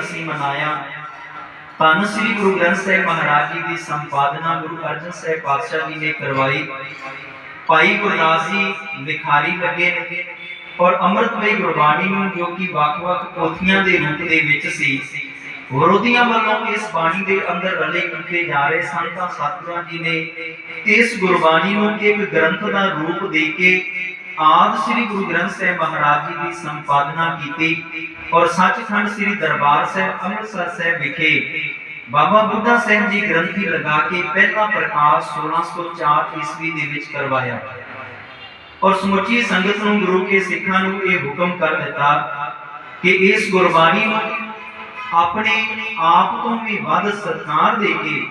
ਅਸੀਂ ਮਨਾਇਆ। ਧੰਨ ਸ੍ਰੀ ਗੁਰੂ ਗ੍ਰੰਥ ਸਾਹਿਬ ਮਹਾਰਾਜ ਜੀ ਦੀ ਸੰਪਾਦਨਾ ਗੁਰੂ ਅਰਜਨ ਸਾਹਿਬ ਪਾਤਸ਼ਾਹ ਜੀ ਨੇ ਕਰਵਾਈ। ਭਾਈ ਗੁਰਦਾਸ ਜੀ ਲਿਖਾਰੀ ਲੱਗੇ ਨੇ ਔਰ ਅੰਮ੍ਰਿਤਮਈ ਗੁਰਬਾਣੀ ਨੂੰ ਜੋ ਕਿ ਵੱਖ-ਵੱਖ ਪੋਥੀਆਂ ਦੇ ਰੂਪ ਦੇ ਵਿੱਚ ਸੀ। ਵਿਰੋਧੀਆਂ ਵੱਲੋਂ ਇਸ ਬਾਣੀ ਦੇ ਅੰਦਰ ਰਲੇ ਕੀਤੇ ਜਾ ਰਹੇ ਸਨ ਤਾਂ ਸਤਿਗੁਰਾਂ ਜੀ ਨੇ ਇਸ ਗੁਰਬਾਣੀ ਨੂੰ ਇੱਕ ਗ੍ਰੰਥ ਦਾ ਰੂਪ ਦੇ ਕੇ ਆਦ ਸ੍ਰੀ ਗੁਰੂ ਗ੍ਰੰਥ ਸਾਹਿਬ ਮਹਾਰਾਜ ਜੀ ਦੀ ਸੰਪਾਦਨਾ ਕੀਤੀ ਔਰ ਸੱਚਖੰਡ ਸ੍ਰੀ ਦਰਬਾਰ ਸਾਹਿਬ ਅੰਮ੍ਰਿਤਸਰ ਸਾਹਿਬ ਵਿਖੇ ਬਾਬਾ ਬੁੱਢਾ ਸਾਹਿਬ ਜੀ ਗ੍ਰੰਥੀ ਲਗਾ ਕੇ ਪਹਿਲਾ ਪ੍ਰਕਾਸ਼ 1604 ਈਸਵੀ ਦੇ ਵਿੱਚ ਕਰਵਾਇਆ। ਔਰ ਸਮੁੱਚੀ ਸੰਗਤ ਨੂੰ, ਗੁਰੂ ਕੇ ਸਿੱਖਾਂ ਨੂੰ ਇਹ ਹੁਕਮ ਕਰ ਦਿੱਤਾ ਕਿ ਇਸ ਗੁਰਬਾਣੀ ਨੂੰ ਆਪਣੇ ਆਪ ਤੋਂ ਵੀ ਵੱਧ ਸਤਿਕਾਰ ਦੇ ਕੇ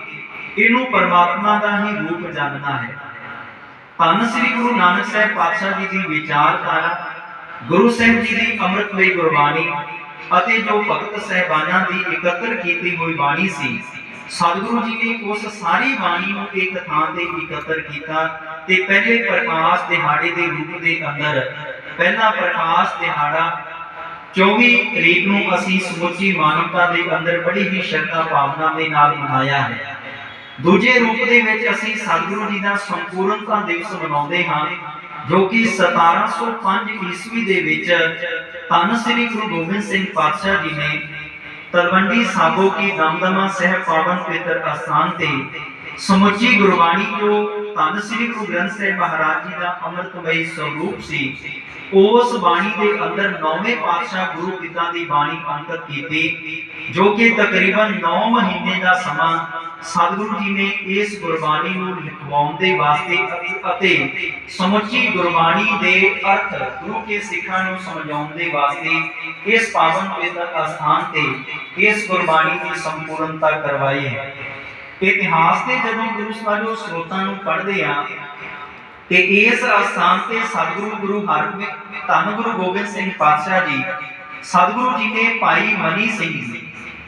ਇਹਨੂੰ ਪਰਮਾਤਮਾ ਦਾ ਹੀ ਰੂਪ ਜਾਣਨਾ ਹੈ। ਧੰਨ ਸ੍ਰੀ ਗੁਰੂ ਨਾਨਕ ਸਾਹਿਬ ਪਾਤਸ਼ਾਹ ਜੀ ਦੀ ਵਿਚਾਰਧਾਰਾ, ਗੁਰੂ ਸਾਹਿਬ ਜੀ ਦੀ ਅੰਮ੍ਰਿਤਮਈ ਗੁਰਬਾਣੀ ਅਤੇ ਜੋ ਭਗਤ ਸਹਿਬਾਨਾਂ ਦੀ ਇਕੱਤਰ ਕੀਤੀ ਹੋਈ ਬਾਣੀ ਸੀ, ਸਤਿਗੁਰੂ ਜੀ ਨੇ ਉਸ ਸਾਰੀ ਬਾਣੀ ਨੂੰ ਇੱਕ ਥਾਂ ਤੇ ਇਕੱਤਰ ਕੀਤਾ ਤੇ ਪਹਿਲੇ ਪ੍ਰਕਾਸ਼ ਦਿਹਾੜੇ ਦੇ ਰੂਪ ਦੇ ਅੰਦਰ ਪਹਿਲਾ ਪ੍ਰਕਾਸ਼ ਦਿਹਾੜਾ 24 ਤਰੀਕ ਨੂੰ ਅਸੀਂ ਸਮੁੱਚੀ ਮਾਨਵਤਾ ਦੇ ਅੰਦਰ ਬੜੀ ਹੀ ਸ਼ਰਧਾ ਭਾਵਨਾ ਦੇ ਨਾਲ ਮਨਾਇਆ ਹੈ। ਦੂਜੇ ਰੂਪ ਦੇ ਵਿੱਚ ਅਸੀਂ ਸਤਿਗੁਰੂ ਜੀ ਦਾ ਸੰਪੂਰਨਤਾ ਦਿਵਸ ਮਨਾਉਂਦੇ ਹਾਂ, ਜੋ ਕਿ 1705 ਈਸਵੀ ਦੇ ਵਿੱਚ ਧੰਨ ਸ੍ਰੀ ਗੁਰੂ ਗੋਬਿੰਦ ਸਿੰਘ ਪਾਤਸ਼ਾਹ ਜੀ ਨੇ ਤਲਵੰਡੀ ਸਾਬੋ ਕੀ ਦਮਦਮਾ ਸਾਹਿਬ ਪਾਵਨ ਪਵਿੱਤਰ ਅਸਥਾਨ ਤੇ ਸਮੁੱਚੀ ਗੁਰਬਾਣੀ ਜੋ ਧੰਨ ਸ੍ਰੀ ਗੁਰੂ ਗ੍ਰੰਥ ਸਾਹਿਬ ਮਹਾਰਾਜ ਜੀ ਦਾ ਅੰਮ੍ਰਿਤਮਈ ਸਰੂਪ ਸੀ। ਉਸ ਬਾਣੀ ਦੇ ਅੰਦਰ ਨੌਵੇਂ ਪਾਤਸ਼ਾਹ ਗੁਰੂ ਪਿਤਾ ਦੀ ਬਾਣੀ ਅੰਕਿਤ ਕੀਤੀ, ਜੋ ਕਿ ਤਕਰੀਬਨ 9 ਮਹੀਨੇ ਦਾ ਸਮਾਂ ਸਤਿਗੁਰੂ ਜੀ ਨੇ ਇਸ ਗੁਰਬਾਣੀ ਨੂੰ ਲਿਖਵਾਉਣ ਦੇ ਵਾਸਤੇ ਅਤੇ- ਸਮੁੱਚੀ ਗੁਰਬਾਣੀ ਦੇ ਅਰਥ ਗੁਰੂ ਕੇ ਸਿੱਖਾਂ ਨੂੰ ਸਮਝਾਉਣ ਦੇ ਵਾਸਤੇ ਇਸ ਪਾਵਨ ਪਵਿੱਤਰ ਅਸਥਾਨ ਤੇ ਇਸ ਗੁਰਬਾਣੀ ਦੀ ਸੰਪੂਰਨਤਾ ਕਰਵਾਈ ਹੈ। ਇਤਿਹਾਸ ਦੇ ਜਦੋਂ ਗੁਰੂ ਸਾਹਿਬ ਸਰੋਤਾਂ ਨੂੰ ਪੜ੍ਹਦੇ ਆ, ਤੇ ਇਸ ਅਸਥਾਨ ਤੇ ਸਤਿਗੁਰੂ ਗੁਰੂ ਹਰਗੋਬਿੰਦ, ਧੰਨ ਗੁਰੂ ਗੋਬਿੰਦ ਸਿੰਘ ਪਾਤਸ਼ਾਹ ਜੀ, ਸਤਿਗੁਰੂ ਜੀ ਨੇ ਭਾਈ ਮਨੀ ਸਿੰਘ ਜੀ,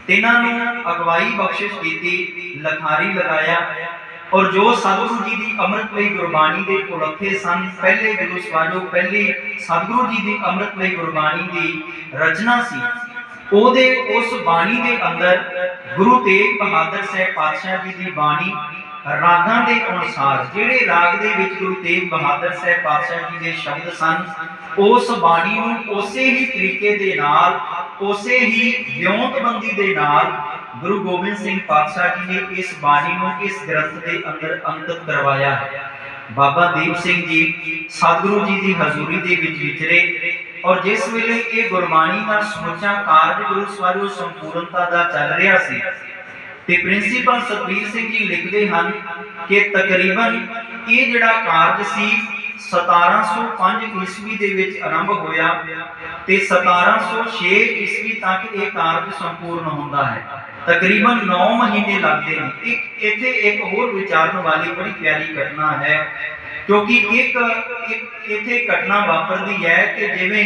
ਤਿਨਾਂ ਨੂੰ ਅਗਵਾਈ ਬਖਸ਼ਿਸ਼ ਕੀਤੀ ਲਖਾਰੀ ਲਗਾਇਆ ਔਰ ਜੋ ਸਤਿਗੁਰੂ ਜੀ ਦੀ ਅੰਮ੍ਰਿਤਮਈ ਗੁਰਬਾਣੀ ਦੇ ਪੁਰਖੇ ਸਨ, ਪਹਿਲੇ ਗੁਰੂ ਸਵਾਜੋ ਪਹਿਲੇ ਸਤਿਗੁਰੂ ਜੀ ਦੀ ਅੰਮ੍ਰਿਤਮਈ ਗੁਰਬਾਣੀ ਦੀ ਰਚਨਾ ਸੀ, ਉਹਦੇ ਉਸ ਬਾਣੀ ਦੇ ਅੰਦਰ ਗੁਰੂ ਤੇਗ ਬਹਾਦਰ ਸਾਹਿਬ ਪਾਤਸ਼ਾਹ ਜੀ ਦੀ ਬਾਣੀ ਰਾਗਾਂ ਦੇ ਅਨੁਸਾਰ, ਜਿਹੜੇ ਰਾਗ ਦੇ ਵਿੱਚ ਗੁਰੂ ਤੇਗ ਬਹਾਦਰ ਸਾਹਿਬ ਪਾਤਸ਼ਾਹ ਜੀ ਦੇ ਸ਼ਬਦ ਸਨ, ਉਸ ਬਾਣੀ ਨੂੰ ਉਸੇ ਹੀ ਤਰੀਕੇ ਦੇ ਨਾਲ, ਉਸੇ ਹੀ ਵਿਉਂਤਬੰਦੀ ਦੇ ਨਾਲ ਗੁਰੂ ਗੋਬਿੰਦ ਸਿੰਘ ਪਾਤਸ਼ਾਹ ਜੀ ਨੇ ਇਸ ਬਾਣੀ ਨੂੰ ਇਸ ਗ੍ਰੰਥ ਦੇ ਅੰਦਰ ਅੰਕਿਤ ਕਰਵਾਇਆ ਹੈ। ਬਾਬਾ ਦੀਪ ਸਿੰਘ ਜੀ ਸਤਿਗੁਰੂ ਜੀ ਦੀ ਹਜ਼ੂਰੀ ਦੇ ਵਿੱਚ ਵਿਚਰੇ ਔਰ ਜਿਸ ਵੇਲੇ ਇਹ ਗੁਰਬਾਣੀ ਦਾ ਸਮੁੱਚਾ ਕਾਰਜ ਗੁਰੂ ਸਵਾਰੋ ਸੰਪੂਰਨਤਾ ਦਾ ਚੱਲ ਰਿਹਾ ਸੀ, ਤੇ ਪ੍ਰਿੰਸੀਪਲ ਸਤਵੀਰ ਸਿੰਘ ਜੀ ਲਿਖਦੇ ਹਨ ਕਿ ਤਕਰੀਬਨ ਇਹ ਜਿਹੜਾ ਕਾਰਜ ਸੀ 1705 ਈਸਵੀ ਦੇ ਵਿੱਚ ਆਰੰਭ ਹੋਇਆ ਤੇ 1706 ਈਸਵੀ ਤੱਕ ਇਹ ਕਾਰਜ ਸੰਪੂਰਨ ਹੁੰਦਾ ਹੈ। ਤਕਰੀਬਨ 9 ਮਹੀਨੇ ਲੱਗਦੇ ਨੇ। ਇੱਕ ਇੱਥੇ ਇੱਕ ਹੋਰ ਵਿਚਾਰਨ ਵਾਲੀ ਬੜੀ ਪਿਆਰੀ ਘਟਨਾ ਹੈ। ਕਿਉਂਕਿ ਇੱਕ ਇੱਥੇ ਘਟਨਾ ਵਾਪਰਦੀ ਹੈ ਕਿ ਜਿਵੇਂ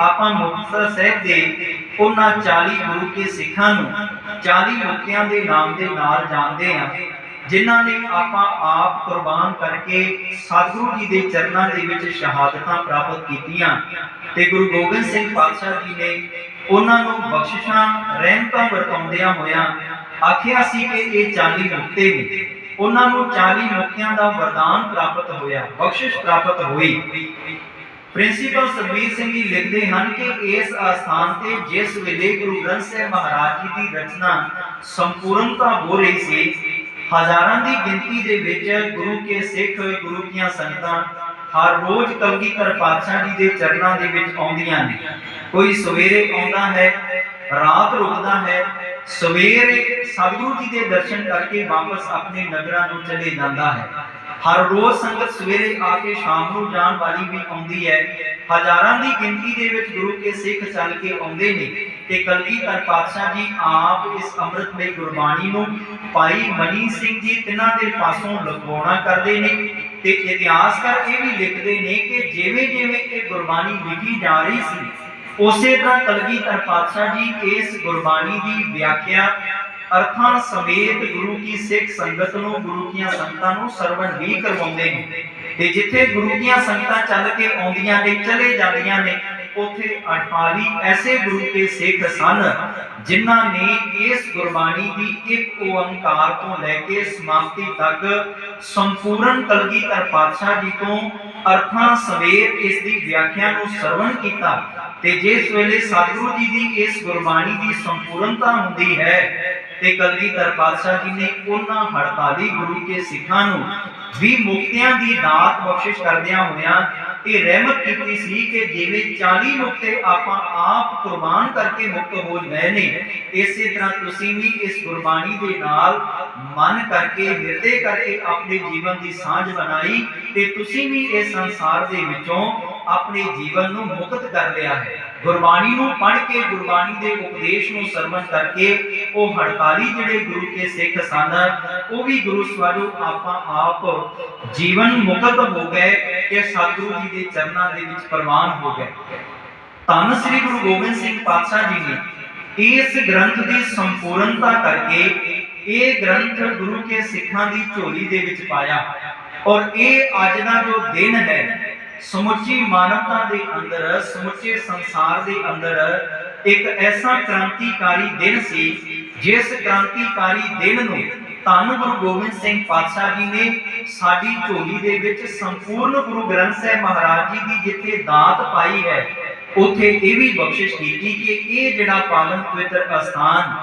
ਆਪਾਂ ਮੁਕਤਸਰ ਸਾਹਿਬ ਦੇ ਉਹਨਾਂ 40 ਗੁਰੂ ਕੇ ਸਿੱਖਾਂ ਨੂੰ 40 ਮੁਕਤਿਆਂ ਦੇ ਨਾਮ ਦੇ ਨਾਲ ਜਾਣਦੇ ਹਾਂ, ਜਿਨ੍ਹਾਂ ਨੇ ਆਪਾਂ ਆਪ ਕੁਰਬਾਨ ਕਰਕੇ ਸਤਿਗੁਰੂ ਜੀ ਦੇ ਚਰਨਾਂ ਦੇ ਵਿੱਚ ਸ਼ਹਾਦਤਾਂ ਪ੍ਰਾਪਤ ਕੀਤੀਆਂ ਤੇ ਗੁਰੂ ਗੋਬਿੰਦ ਸਿੰਘ ਪਾਤਸ਼ਾਹ ਜੀ ਨੇ ਉਹਨਾਂ ਨੂੰ ਬਖਸ਼ਿਸ਼ਾਂ, ਰਹਿਮਤਾਂ ਵਰਤਾਉਂਦਿਆਂ ਹੋਇਆਂ ਆਖਿਆ ਸੀ ਕਿ ਇਹ 40 ਮੁਕਤੇ ਨੇ। ਉਹਨਾਂ ਨੂੰ 40 ਮੁਕਤਿਆਂ ਦਾ ਵਰਦਾਨ ਪ੍ਰਾਪਤ ਹੋਇਆ, ਬਖਸ਼ਿਸ਼ ਪ੍ਰਾਪਤ ਹੋਈ। ਪ੍ਰਿੰਸੀਪਲ ਸਰਬੀਰ ਸਿੰਘ ਜੀ ਲਿਖਦੇ ਹਨ ਕਿ ਇਸ ਆਸਥਾਨ ਤੇ ਜਿਸ ਵੇਲੇ ਗੁਰੂ ਗ੍ਰੰਥ ਸਾਹਿਬ ਮਹਾਰਾਜ ਜੀ ਦੀ ਰਚਨਾ ਸੰਪੂਰਨਤਾ ਹੋ ਰਹੀ ਸੀ, ਹਜ਼ਾਰਾਂ ਦੀ ਗਿਣਤੀ ਦੇ ਵਿੱਚ ਗੁਰੂ ਕੇ ਸਿੱਖ, ਗੁਰੂ ਦੀਆਂ ਸੰਗਤਾਂ ਹਰ ਰੋਜ਼ ਕਲਗੀਧਰ ਪਾਤਸ਼ਾਹ ਜੀ ਦੇ ਚਰਨਾਂ ਦੇ ਵਿੱਚ ਆਉਂਦੀਆਂ ਨੇ। ਕੋਈ ਸਵੇਰੇ ਆਉਂਦਾ ਹੈ ਰਾਤ ਰੁਕਦਾ ਹੈ, ਸਵੇਰੇ ਸਤਿਗੁਰੂ ਜੀ ਦੇ ਦਰਸ਼ਨ ਕਰਕੇ ਵਾਪਸ ਆਪਣੇ ਨਗਰਾਂ ਨੂੰ ਚਲੇ ਜਾਂਦਾ ਹੈ। ਹਰ ਰੋਜ਼ ਸੰਗਤ ਸਵੇਰੇ ਆ ਕੇ ਸ਼ਾਮ ਨੂੰ ਜਾਣ ਵਾਲੀ ਵੀ ਆਉਂਦੀ ਹੈ। ਹਜ਼ਾਰਾਂ ਦੀ ਗਿਣਤੀ ਦੇ ਵਿੱਚ ਗੁਰੂ ਕੇ ਸਿੱਖ ਚੱਲ ਕੇ ਆਉਂਦੇ ਨੇ ਤੇ ਕਲਗੀਧਰ ਪਾਤਸ਼ਾਹ ਜੀ ਆਪ ਇਸ ਅੰਮ੍ਰਿਤਮਈ ਗੁਰਬਾਣੀ ਨੂੰ ਭਾਈ ਮਨੀ ਸਿੰਘ ਜੀ ਤਿਨਾਂ ਦੇ ਪਾਸੋਂ ਲਗਵਾਉਣਾ ਕਰਦੇ ਨੇ ਤੇ ਇਤਿਹਾਸਕਾਰ ਇਹ ਵੀ ਲਿਖਦੇ ਨੇ ਕਿ ਜਿਵੇਂ ਜਿਵੇਂ ਇਹ ਗੁਰਬਾਣੀ ਲਿਖੀ ਜਾ ਰਹੀ ਸੀ ਉਸੇ ਤਰ੍ਹਾਂ ਕਲਗੀਧਰ ਪਾਤਸ਼ਾਹ ਜੀ, ਇਸ ਗੁਰਬਾਣੀ ਦੀ ਵਿਆਖਿਆ ਅਰਥਾਂ ਸਮੇਤ ਗੁਰੂ ਕੀ ਸਿੱਖ ਸੰਗਤ ਨੂੰ, ਗੁਰੂ ਕੀਆਂ ਸੰਗਤਾਂ ਨੂੰ ਸਰਵਣ ਵੀ ਕਰਵਾਉਂਦੇ ਨੇ। ਤੇ ਜਿੱਥੇ ਗੁਰੂ ਕੀਆਂ ਸੰਗਤਾਂ ਚੱਲ ਕੇ ਆਉਂਦੀਆਂ ਨੇ, ਚਲੇ ਜਾਂਦੀਆਂ ਨੇ ਉਥੇ 48 ਐਸੇ ਗੁਰੂ ਕੇ ਸਿੱਖ ਸਨ, ਜਿਨ੍ਹਾਂ ਨੇ ਇਸ ਗੁਰਬਾਣੀ ਦੀ ਇੱਕ ਓੰਕਾਰ ਤੋਂ ਲੈ ਕੇ ਸਮਾਪਤੀ ਤੱਕ ਸੰਪੂਰਨ ਕਲਗੀਧਰ ਪਾਤਸ਼ਾਹ ਜੀ ਤੋਂ ਅਰਥਾਂ ਸਵੇਰ ਇਸ ਦੀ ਵਿਆਖਿਆ ਨੂੰ ਸਰਵਣ ਕੀਤਾ ਤੇ ਜਿਸ ਵੇਲੇ ਸਤਿਗੁਰੂ ਜੀ ਦੀ ਇਸ ਗੁਰਬਾਣੀ ਦੀ ਸੰਪੂਰਨਤਾ ਹੁੰਦੀ ਹੈ, ਤੇ ਕਲਗੀਧਰ ਪਾਤਸ਼ਾਹ ਜੀ ਨੇ ਉਹਨਾਂ 48 ਗੁਰੂ ਕੇ ਸਿੱਖਾਂ ਨੂੰ ਵੀ ਮੁਕਤਿਆਂ ਦੀ ਦਾਤ ਬਖਸ਼ਿਸ਼ ਕਰਦਿਆਂ ਹੋਇਆਂ ਇਹ ਰਹਿਮਤ ਕੀਤੀ ਸੀ ਕਿ ਜਿਵੇਂ 40 ਮੁਕਤੇ ਆਪਾਂ ਆਪ ਕੁਰਬਾਨ ਕਰਕੇ ਮੁਕਤ ਹੋ ਗਏ ਨੇ, ਇਸੇ ਤਰ੍ਹਾਂ ਤੁਸੀਂ ਵੀ ਇਸ ਗੁਰਬਾਣੀ ਦੇ ਨਾਲ ਮਨ ਕਰਕੇ, ਹਿਰਦੇ ਕਰਕੇ ਆਪਣੇ ਜੀਵਨ ਦੀ ਸਾਂਝ ਬਣਾਈ ਤੇ ਤੁਸੀਂ ਵੀ ਇਸ ਸੰਸਾਰ ਦੇ ਵਿੱਚੋਂ ਆਪਣੇ ਜੀਵਨ ਨੂੰ ਮੁਕਤ ਕਰ ਲਿਆ ਹੈ। ਗੁਰਬਾਣੀ ਨੂੰ ਪੜ੍ਹ ਕੇ, ਗੁਰਬਾਣੀ ਦੇ ਉਪਦੇਸ਼ ਨੂੰ ਸਰਵਣ ਕਰਕੇ ਉਹ 48 ਜਿਹੜੇ ਗੁਰੂ ਕੇ ਸਿੱਖ ਸਨ, ਉਹ ਵੀ ਗੁਰੂ ਸਵਾਰੋ ਆਪਾਂ ਆਪ ਜੀਵਨ ਮੁਕਤ ਹੋ ਗਏ ਤੇ ਸਤਿਗੁਰੂ ਜੀ ਦੇ ਚਰਨਾਂ ਦੇ ਵਿੱਚ ਪ੍ਰਵਾਨ ਹੋ ਗਏ। ਧੰਨ ਸ੍ਰੀ ਗੁਰੂ ਗੋਬਿੰਦ ਸਿੰਘ ਪਾਤਸ਼ਾਹ ਜੀ ਨੇ ਇਸ ਗ੍ਰੰਥ ਦੀ ਸੰਪੂਰਨਤਾ ਕਰਕੇ ਇਹ ਗ੍ਰੰਥ ਗੁਰੂ ਕੇ ਸਿੱਖਾਂ ਦੀ ਝੋਲੀ ਦੇ ਵਿੱਚ ਪਾਇਆ ਔਰ ਇਹ ਅੱਜ ਦਾ ਜੋ ਦਿਨ ਹੈ, ਸਮੁੱਚੀ ਮਾਨਵਤਾ ਦੇ ਅੰਦਰ, ਸਮੁੱਚੇ ਸੰਸਾਰ ਦੇ ਅੰਦਰ ਇੱਕ ਐਸਾ ਕ੍ਰਾਂਤੀਕਾਰੀ ਦਿਨ ਸੀ ਜਿਸ ਕ੍ਰਾਂਤੀਕਾਰੀ ਦਿਨ ਨੂੰ ਧੰਨ ਗੁਰੂ ਗੋਬਿੰਦ ਸਿੰਘ ਪਾਤਸ਼ਾਹ ਜੀ ਨੇ ਸਾਡੀ ਝੋਲੀ ਦੇ ਵਿੱਚ ਸੰਪੂਰਨ ਗੁਰੂ ਗ੍ਰੰਥ ਸਾਹਿਬ ਮਹਾਰਾਜ ਜੀ ਦੀ ਜਿੱਥੇ ਦਾਤ ਪਾਈ ਹੈ, ਉਥੇ ਇਹ ਵੀ ਬਖਸ਼ਿਸ਼ ਕੀਤੀ ਕਿ ਇਹ ਜਿਹੜਾ ਪਾਵਨ ਪਵਿੱਤਰ ਅਸਥਾਨ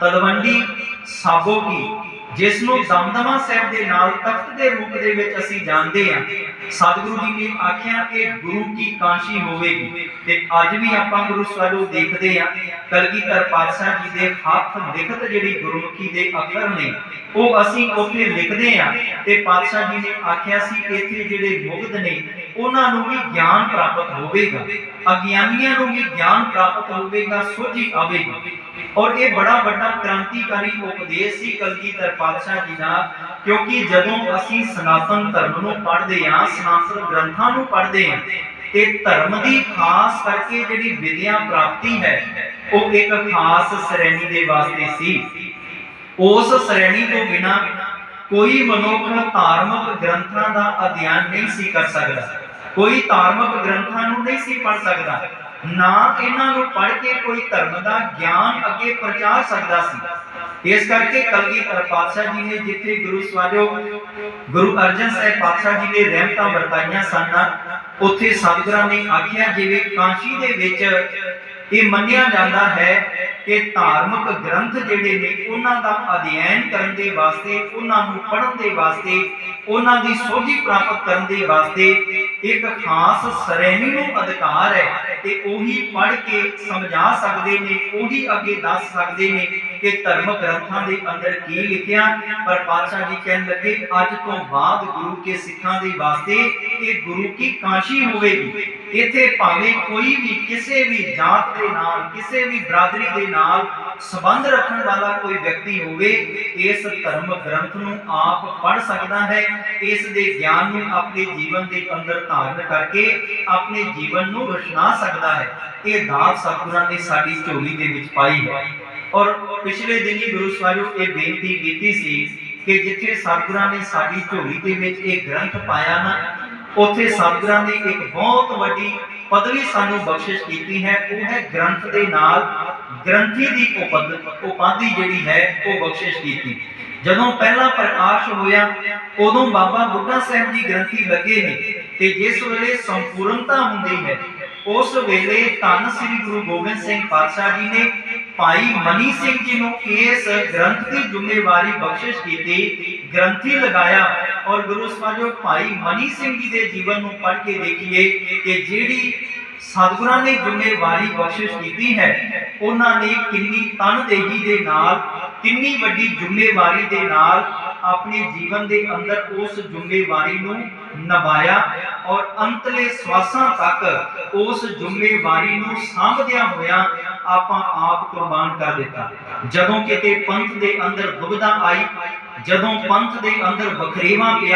ਤਲਵੰਡੀ ਸਾਬੋ ਕੀ ਜਿਸ ਨੂੰ ਦਮਦਮਾ ਸਾਹਿਬ ਦੇ ਨਾਲ ਤਖਤ ਦੇ ਰੂਪ ਦੇ ਵਿੱਚ ਅਸੀਂ ਜਾਣਦੇ ਹਾਂ। ਸਤਿਗੁਰੂ ਜੀ ਨੇ ਆਖਿਆ ਕਿ ਗੁਰੂ ਕੀ ਕਾਂਸ਼ੀ ਹੋਵੇਗੀ ਤੇ ਅੱਜ ਵੀ ਆਪਾਂ ਗੁਰੂ ਸਵਰੂਪ ਦੇਖਦੇ ਹਾਂ। ਕਲਗੀਧਰ ਪਾਤਸ਼ਾਹ ਜੀ ਦੇ ਹੱਥ ਲਿਖਤ ਜਿਹੜੀ ਗੁਰਮੁਖੀ ਦੇ ਅੱਖਰ ਨੇ, ਉਹ ਅਸੀਂ ਉੱਥੇ ਲਿਖਦੇ ਹਾਂ ਤੇ ਪਾਤਸ਼ਾਹ ਜੀ ਨੇ ਆਖਿਆ ਸੀ, ਇੱਥੇ ਜਿਹੜੇ ਮੁਗਧ ਨੇ ਉਹਨਾਂ ਨੂੰ ਵੀ ਗਿਆਨ ਪ੍ਰਾਪਤ ਹੋਵੇਗਾ। ਅਗਿਆਨੀਆਂ ਨੂੰ ਵੀ ਗਿਆਨ ਪ੍ਰਾਪਤ ਹੋਵੇਗਾ, ਸੋਝੀ ਆਵੇਗੀ। ਔਰ ਇਹ ਬੜਾ ਵੱਡਾ ਕ੍ਰਾਂਤੀਕਾਰੀ ਉਪਦੇਸ਼ ਸੀ ਕਲਗੀਧਰ ਪਾਤਸ਼ਾਹ ਜੀ ਦਾ, ਕਿਉਂਕਿ ਜਦੋਂ ਅਸੀਂ ਸਨਾਤਨ ਧਰਮ ਨੂੰ ਪੜ੍ਹਦੇ ਹਾਂ, ਸਨਾਤਨ ਗ੍ਰੰਥਾਂ ਨੂੰ ਪੜ੍ਹਦੇ ਹਾਂ, ਤੇ ਧਰਮ ਦੀ ਖਾਸ ਕਰਕੇ ਜਿਹੜੀ ਵਿਦਿਆ ਪ੍ਰਾਪਤੀ ਹੈ, ਉਹ ਇੱਕ ਖਾਸ ਸ਼੍ਰੇਣੀ ਦੇ ਵਾਸਤੇ ਸੀ। ਉਸ ਸ਼੍ਰੇਣੀ ਤੋਂ ਬਿਨਾ ਕੋਈ ਮਨੁੱਖ ਧਾਰਮਿਕ ਗ੍ਰੰਥਾਂ ਦਾ ਅਧਿਐਨ ਨਹੀਂ ਸੀ ਕਰ ਸਕਦਾ। ਕੋਈ ਧਾਰਮਿਕ ਗ੍ਰੰਥਾਂ ਨੂੰ ਨਹੀਂ ਸੀ ਪੜ੍ਹ ਸਕਦਾ। ਨਾ ਇਹਨਾਂ ਨੂੰ ਪੜ੍ਹ ਕੇ ਕੋਈ ਧਰਮ ਦਾ ਗਿਆਨ ਅੱਗੇ ਪ੍ਰਚਾਰ ਸਕਦਾ ਸੀ। ਇਸ ਕਰਕੇ ਕਲਗੀਧਰ ਪਾਤਸ਼ਾਹ ਜੀ ਨੇ ਜਿੱਥੇ ਗੁਰੂ ਸਵਾਜੋ, ਗੁਰੂ ਅਰਜਨ ਸਾਹਿਬ ਪਾਤਸ਼ਾਹ ਜੀ ਨੇ ਰਹਿਮਤਾਂ ਵਰਤਾਈਆਂ ਸਨ, ਉੱਥੇ ਸਤਿਗੁਰਾਂ ਨੇ ਆਖਿਆ, ਜਿਵੇਂ ਕਾਂਸ਼ੀ ਦੇ ਵਿੱਚ ਇਹ ਮੰਨਿਆ ਜਾਂਦਾ ਹੈ ਕਿ ਧਾਰਮਿਕ ਗ੍ਰੰਥ ਜਿਹੜੇ ਨੇ, ਉਹਨਾਂ ਦਾ ਅਧਿਐਨ ਕਰਨ ਦੇ ਵਾਸਤੇ, ਉਹਨਾਂ ਨੂੰ ਪੜ੍ਹਨ ਦੇ ਵਾਸਤੇ, ਉਹਨਾਂ ਦੀ ਸੋਝੀ ਪ੍ਰਾਪਤ ਕਰਨ ਦੇ ਵਾਸਤੇ ਇੱਕ ਖਾਸ ਸ਼੍ਰੇਣੀ ਨੂੰ ਅਧਿਕਾਰ ਹੈ। ਤੇ ਉਹੀ ਪੜ੍ਹ ਕੇ ਸਮਝਾ ਸਕਦੇ ਨੇ, ਉਹੀ ਅੱਗੇ ਦੱਸ ਸਕਦੇ ਨੇ ਕਿ ਧਰਮ ਗ੍ਰੰਥਾਂ ਦੇ ਅੰਦਰ ਕੀ ਲਿਖਿਆ। ਪਰ ਪਾਤਸ਼ਾਹ ਜੀ ਕਹਿਣ ਲੱਗੇ, ਅੱਜ ਤੋਂ ਬਾਅਦ ਗੁਰੂ ਕੇ ਸਿੱਖਾਂ ਦੇ ਵਾਸਤੇ ਇਹ ਗੁਰੂ ਕੀ ਕਾਸ਼ੀ ਹੋਵੇਗੀ? ਇੱਥੇ ਭਾਵੇਂ ਕੋਈ ਵੀ ਕਿਸੇ ਵੀ ਜਾਤ ਦੇ ਨਾਲ, ਕਿਸੇ ਵੀ ਬਰਾਦਰੀ ਦੇ ਨਾਲ ਸੰਬੰਧ ਰੱਖਣ ਵਾਲਾ ਕੋਈ ਵਿਅਕਤੀ ਹੋਵੇ, ਇਸ ਧਰਮ ਗ੍ਰੰਥ ਨੂੰ ਆਪ ਪੜ੍ਹ ਸਕਦਾ ਹੈ। ਇਸ ਦੇ ਗਿਆਨ ਨੂੰ ਆਪਣੇ ਜੀਵਨ ਦੇ ਅੰਦਰ ਧਾਰਨ ਕਰਕੇ ਆਪਣੇ ਜੀਵਨ ਨੂੰ ਰਚਨਾ ਸਕਦਾ ਹੈ। ਇਹ ਦਾਤ ਸਤਿਗੁਰਾਂ ਨੇ ਸਾਡੀ ਝੋਲੀ ਦੇ ਵਿੱਚ ਪਾਈ ਹੈ। ਔਰ ਪਿਛਲੇ ਦਿਨੀ ਗੁਰੂ ਸਾਹਿਬ ਇਹ ਬੇਨਤੀ ਕੀਤੀ ਸੀ ਕਿ ਜਿੱਥੇ ਸਤਿਗੁਰਾਂ ਨੇ ਸਾਡੀ ਝੋਲੀ ਦੇ ਵਿੱਚ ਇਹ ਗ੍ਰੰਥ ਪਾਇਆ ਨਾ, ਉੱਥੇ ਸਤਿਗੁਰਾਂ ਨੇ ਇੱਕ ਬਹੁਤ ਵੱਡੀ ਪਦਵੀ ਸਾਨੂੰ ਬਖਸ਼ਿਸ਼ ਕੀਤੀ ਹੈ। ਉਹ ਹੈ ਗ੍ਰੰਥ ਦੇ ਨਾਲ ਗ੍ਰੰਥੀ ਦੀ ਉਪਾਧੀ ਜਿਹੜੀ ਹੈ, ਉਹ ਬਖਸ਼ਿਸ਼ ਕੀਤੀ। ਜਦੋਂ ਪਹਿਲਾ ਪ੍ਰਕਾਸ਼ ਹੋਇਆ, ਉਦੋਂ ਬਾਬਾ ਬੁੱਢਾ ਸਾਹਿਬ ਜੀ ਗ੍ਰੰਥੀ ਲੱਗੇ ਨੇ ਤੇ ਜਿਸ ਵੇਲੇ ਸੰਪੂਰਨਤਾ ਹੁੰਦੀ ਹੈ, ਉਸ ਵੇਲੇ ਧੰਨ ਸ੍ਰੀ ਗੁਰੂ ਗੋਬਿੰਦ ਸਿੰਘ ਪਾਤਸ਼ਾਹ ਜੀ ਨੇ ਭਾਈ ਮਨੀ ਸਿੰਘ ਜੀ ਨੂੰ ਇਸ ਗ੍ਰੰਥ ਦੀ ਜ਼ਿੰਮੇਵਾਰੀ ਬਖਸ਼ਿਸ਼ ਕੀਤੀ, ਗ੍ਰੰਥੀ ਲਗਾਇਆ ਔਰ ਗੁਰੂ ਸਾਹਿਬ ਭਾਈ ਮਨੀ ਸਿੰਘ ਜੀ ਦੇ ਜੀਵਨ ਨੂੰ ਪੜ੍ਹ ਕੇ ਦੇਖੀਏ ਕਿ ਜਿਹੜੀ ਸਤਿਗੁਰਾਂ ਨੇ ਜ਼ਿੰਮੇਵਾਰੀ ਬਖਸ਼ਿਸ਼ ਕੀਤੀ ਹੈ। ਉਹਨਾਂ ਨੇ ਕਿੰਨੀ ਤਨਦੇਹੀ ਦੇ ਨਾਲ, ਕਿੰਨੀ ਵੱਡੀ ਜ਼ਿੰਮੇਵਾਰੀ ਦੇ ਨਾਲ ਆਪਣੇ ਜੀਵਨ ਦੇ ਅੰਦਰ ਉਸ ਜ਼ਿੰਮੇਵਾਰੀ ਨੂੰ ਨਿਭਾਇਆ ਔਰ ਅੰਤਲੇ ਸਵਾਸਾਂ ਤੱਕ ਉਸ ਜ਼ਿੰਮੇਵਾਰੀ ਨੂੰ ਸਾਂਭਦਿਆਂ ਹੋਇਆਂ ਆਪਾਂ ਆਪ ਕੁਰਬਾਨ ਕਰ ਦਿੱਤਾ। ਜਦੋਂ ਕਿਤੇ ਪੰਥ ਦੇ ਅੰਦਰ ਦੁਬਿਧਾ ਆਈ, ਜਦੋਂ ਪੰਥ ਦੇ ਅੰਦਰ ਵਖਰੇਵਾਂ ਪਿਆ